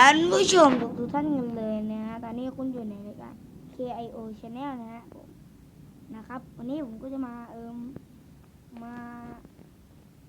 ท่านผู้ชมทุกท่านกันเลยนะฮะตอนนี้คุณอยู่ในรายการ KIO Channel นะฮะผมนะครับ วันนี้ผมก็จะมาเอิมมา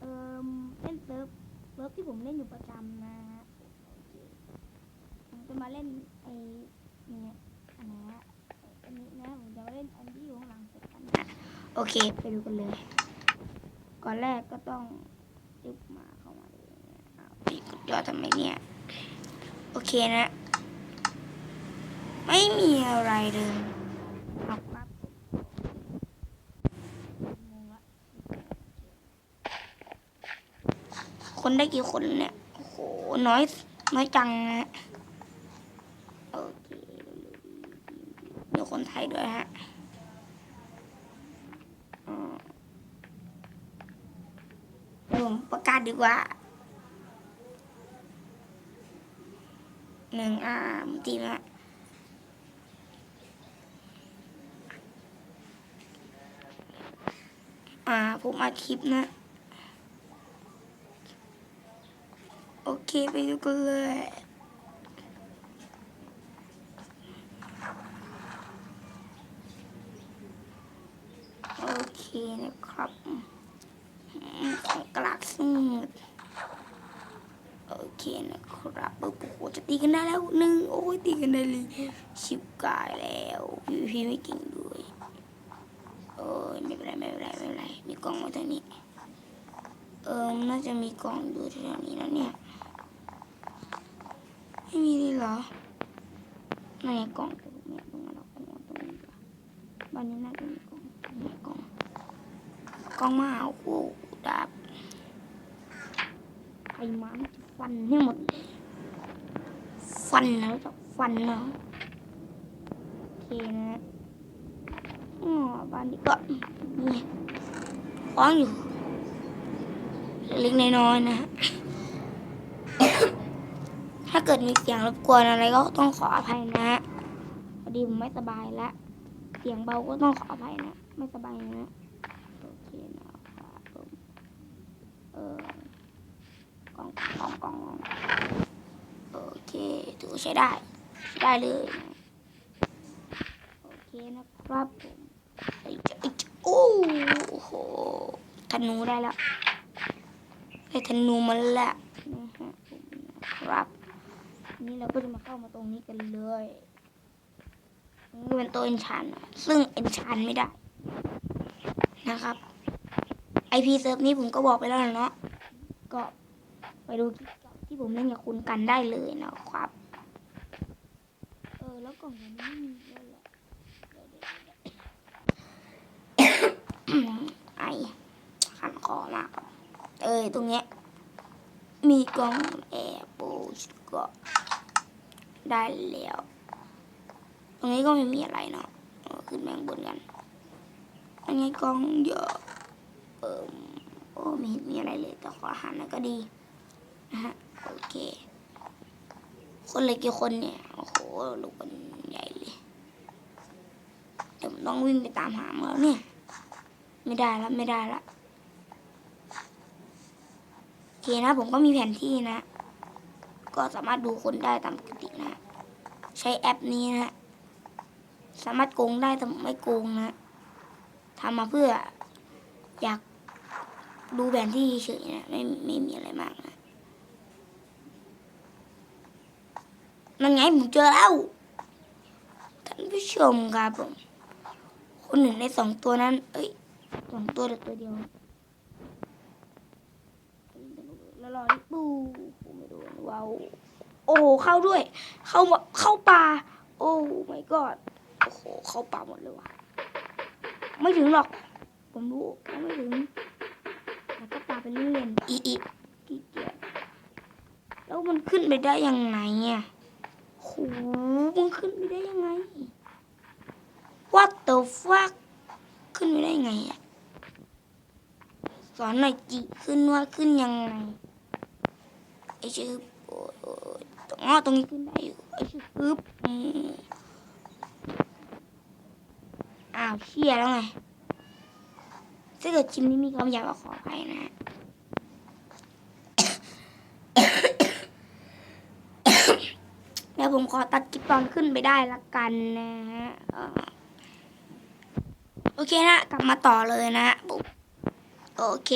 เอิมเล่นเซิร์ฟเซิร์ฟที่ผมเล่นอยู่ประจำนะฮะผมจะมาเล่นไอ้เนี่ยอันนี้ฮะอันนี้นะผมจะมาเล่นอันที่อยู่ข้างหลังเสร็จกันนะโอเคไปดูกันเลย ก่อนแรกก็ต้องจึบมาเข้ามาเลยนะอ้าวพี่กดยอดทำไมเนี่ย โอเคนะ ไม่มีอะไรเลยเอาครับคนได้กี่คนเนี่ย โอ้โห น้อย น้อยจังนะโอเคเดี๋ยวคนไทยด้วยฮะอ่าเดี๋ยวผมประกาศดีกว่า หนึ่งอ่ามทีนละอ่าผมอัดคลิปนะ โอเคไปดูกันเลย โอเคนะครับอืมของกลากสมุด โอเคนะครับ ปุ๊บโอ้โหจะตีกันได้แล้วหนึ่งโอ้ยตีกันได้เลยชิบกายแล้วพี่พี่ไม่เก่งด้วยโอ้ยไม่เป็นไรไม่เป็นไรไม่เป็นไรมีกล่องไว้ตรงนี้เออน่าจะมีกล่องอยู่แถวนี้นะเนี่ยไม่มีเลยเหรอไหนกล่องตรงนี้ตรงนั้นเราไปเอาตรงนี้บ้านนี้น่าจะมีกล่องไหนกล่องกล่องมาโอ้โหดาบไอ้หม้ามันจะฟันให้หมด ฟันแล้วจะฟันแล้วโอเคนะอ๋อบ้านนี้ก็นี่คว้างอยู่ เล็กน้อยนะฮะถ้าเกิดมีเสียงรบกวนอะไรก็ต้องขออภัยนะฮะพอดีผมไม่สบายแล้วเสียงเบาก็ต้องขออภัยนะ ไม่สบายนะโอเคนะครับผมเออกล่องกล่องกล่องกล่อง เคถือใช้ได้ใช้ได้เลย โอเคนะครับผมไอ้จ้าไอ้จ้าโอ้โหธนูได้แล้วได้ธนูมาแล้วนะฮะครับ นี่เราก็จะมาเข้ามาตรงนี้กันเลยนี่เป็นตัวเอ็นชานซึ่งเอ็นชานไม่ได้ นะครับไอพีเซิร์ฟนี้ผมก็บอกไปแล้วเนาะก็ไปดูก่าที่ ผมเล่นกับคุณกันได้เลยนะครับ เออ แล้วกล่องนี้ไม่มีด้วยเหรอเดี๋ยวเดี๋ยวเดี๋ยวไอขันคอมากเออตรงเนี้ยมีกล่องแอร์โบชก็ได้แล้ว ตรงนี้ก็ไม่มีอะไรเนาะเออขึ้นแบงบนกัน อันนี้กล่องเยอะ เออโอ้ไม่เห็นมีอะไรเลยแต่ขออาหารหน่อยก็ดีนะฮะ โอเค คนเลยกี่คนเนี่ย โอ้โห ลูกคนใหญ่เลยเดี๋ยวผมต้องวิ่งไปตามหามแล้วเนี่ย ไม่ได้ละไม่ได้ละโอเคนะ ผมก็มีแผนที่นะ ก็สามารถดูคนได้ตามปกตินะ ใช้แอปนี้นะ สามารถโกงได้แต่ไม่โกงนะทำมาเพื่ออยากดูแผนที่เฉยๆนะ ไม่ไม่มีอะไรมากนะ นั่นไงผมเจอแล้วท่านผู้ชมครับผมคนหนึ่งในสองตัวนั้น เอ้ยสองตัวแต่ตัวเดียวแล้วรอที่ปูผมไม่โดนว้าวโอ้โหเข้าด้วย เข้ามาเข้าป่าโอ้ my god โอ้โหเข้าป่าหมดเลยว่ะไม่ถึงหรอก ผมรู้ว่าไม่ถึงแล้วก็ปาไปเล่นๆอีอีขี้เกียจแล้วมันขึ้นไปได้ยังไงอะโห มันขึ้นไปได้ยังไง What the fuck ขึ้นไปได้ยังไงอะสอนหน่อยจิขึ้นว่าขึ้นยังไงไอชื่อโอ้ยโอ้ยตรงอ๋อตรงนี้ขึ้นได้อยู่ไอชื่อปึ๊บอ้าวเชี่ยแล้วไงถ้าเกิดชิมนี้มีคำหยาบก็ขออภัยนะฮะ ดี๋ยวผมขอตัดคลิปตอนขึ้นไปได้ละกันนะฮะโอเคนะ กลับมาต่อเลยนะปุ๊บโอเค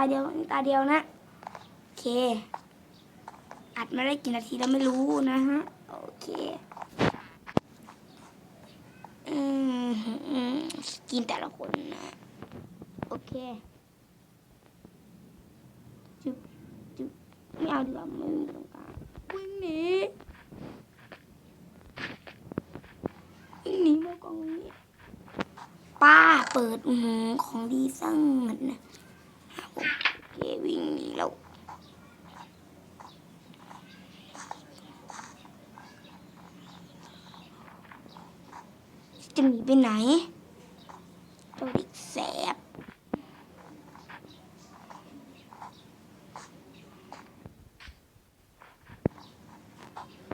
าเดียวตาเดียวนะโอเค อัดมาได้กี่นาทีแล้วไม่รู้นะฮะโอเคอืมอืมสกินแต่ละคนนะโอเคจุ๊บจุ๊บไม่เอาดีกว่าไม่มีตรงกลางวิ่งหนีวิ่งหนีมากองนี้ป้าเปิดอือหือของดีสั่งเหมือนนะครับผมโอ เควิ่งหนีแล้วจะหนีไปไหนเจ้าเด็กแสบ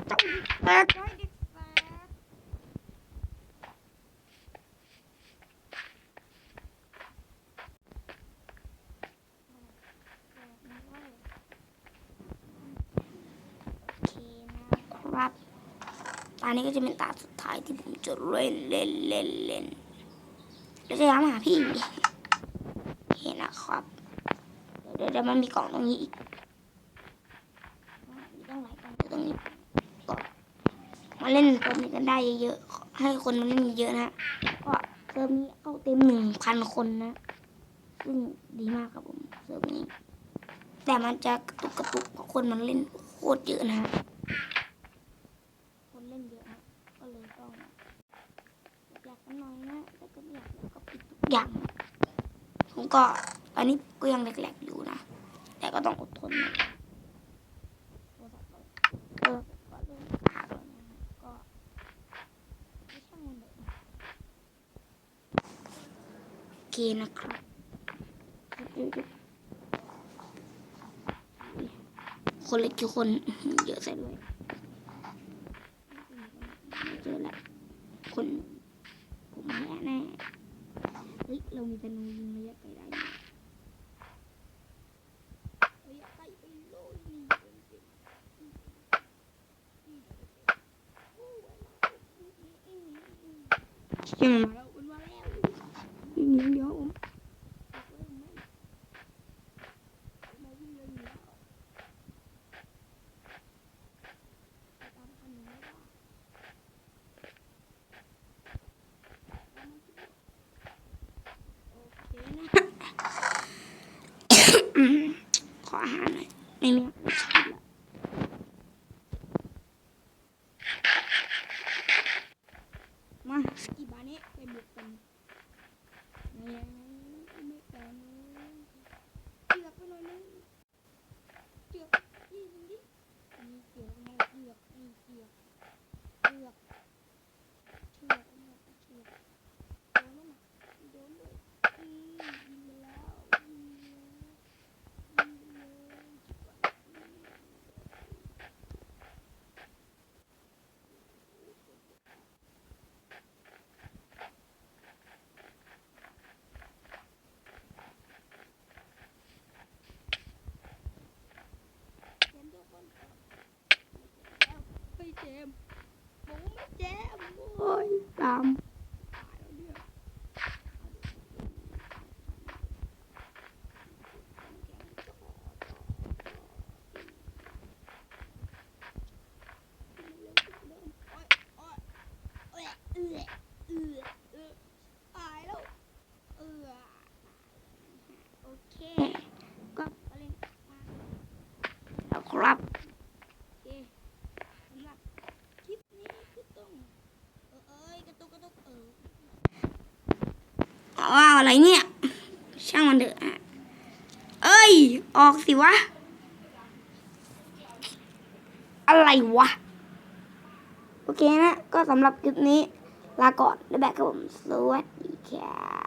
เจ้าเด็กแสบเจ้าเด็กแสบโอเค นะครับ ตานี้ก็จะเป็นตาสุดท้ายที่ผมจะเล่นเล่นเล่นเล่นแล้วจะย้ำหาพี่เห็นนะครับ เดี๋ยวเดี๋ยวมันมีกล่องตรงนี้อีกมีตั้งหลายกล่องตรงนี้ก็มาเล่นตัวนี้กันได้เยอะๆ ให้คนมาเล่นเยอะนะก็เซิร์ฟนี้เข้าเต็มหนึ่งพันคนนะ ซึ่งดีมากครับผมเซิร์ฟนี้แต่มันจะกระตุกกระตุกเพราะคนมันเล่นโคตรเยอะนะฮะ คนเล่นเยอะนะก็เลยต้องอยากกัน หน่อยนะแต่ก็ไม่อยากแล้วก็ปิดทุกอย่างผมก็ตอนนี้ก็ยังแหลกๆอยู่นะ แต่ก็ต้องอดทนนะโทรศัพท์ก็เออก็เริ่มขานก็ไม่ช่างมันเลยโอเคนะครับคนเล็กกี่คนเยอะใส่ด้วย ไม่เจอแล้วคนผมแน่แน่ เรามีธนูยิงระยะไกลได้ระยะไกลไปเลยนี่ยังมาแล้วอ้วนว่า I mean, อะไรเนี่ย ช่างมันเถอะเอ้ย ออกสิวะ อะไรวะ โอเคนะ ก็สำหรับคลิปนี้ ลาก่อนแล้วแบกครับผม สวัสดีค่ะ